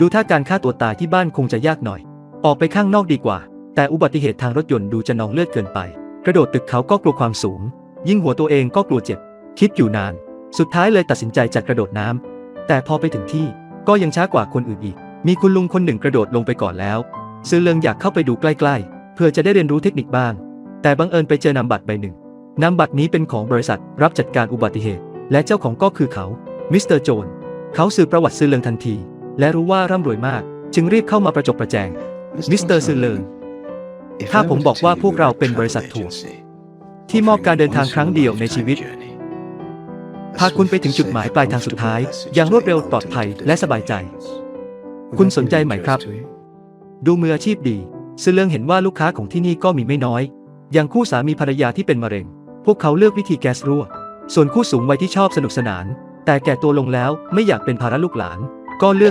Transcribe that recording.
ดูท่าการฆ่าตัวตายที่บ้านคงจะยากหน่อย ออกไปข้างนอกดีกว่า แต่อุบัติเหตุทางรถยนต์ดูจะนองเลือดเกินไป กระโดดตึกเขาก็กลัวความสูง ยิ่งหัวตัวเองก็กลัวเจ็บ คิดอยู่นาน สุดท้ายเลยตัดสินใจจะกระโดดน้ำแต่พอไปถึงที่ก็ยังช้ากว่าคนอื่นอีก มีคุณลุงคนหนึ่งกระโดดลงไปก่อนแล้ว ซื่อเลิงอยากเข้าไปดูใกล้ๆ เพื่อจะได้เรียนรู้เทคนิคบ้าง แต่บังเอิญไปเจอนามบัตรใบหนึ่งนามบัตรนี้เป็นของบริษัทรับจัดการอุบัติเหตุ และเจ้าของก็คือเขา มิสเตอร์โจน เขาสืบประวัติซื่อเลิงทันที และรู้ว่าร่ำรวยมาก จึงรีบเข้ามาประจบประแจง มิสเตอร์ซื่อเลิงถ้าผมบอกว่าพวกเราเป็นบริษัททัวร์ที่มอบการเดินทางครั้งเดียวในชีวิต พาคุณไปถึงจุดหมายปลายทางสุดท้าย อย่างรวดเร็วปลอดภัยและสบายใจ คุณสนใจไหมครับ ดูมืออาชีพดีซื่อเลิงเห็นว่าลูกค้าของที่นี่ก็มีไม่น้อย อย่างคู่สามีภรรยาที่เป็นมะเร็ง พวกเขาเลือกวิธีแก๊สรั่ว ส่วนคู่สูงวัยที่ชอบสนุกสนาน แต่แก่ตัวลงแล้วไม่อยากเป็นภาระลูกหลาน ก็เลือก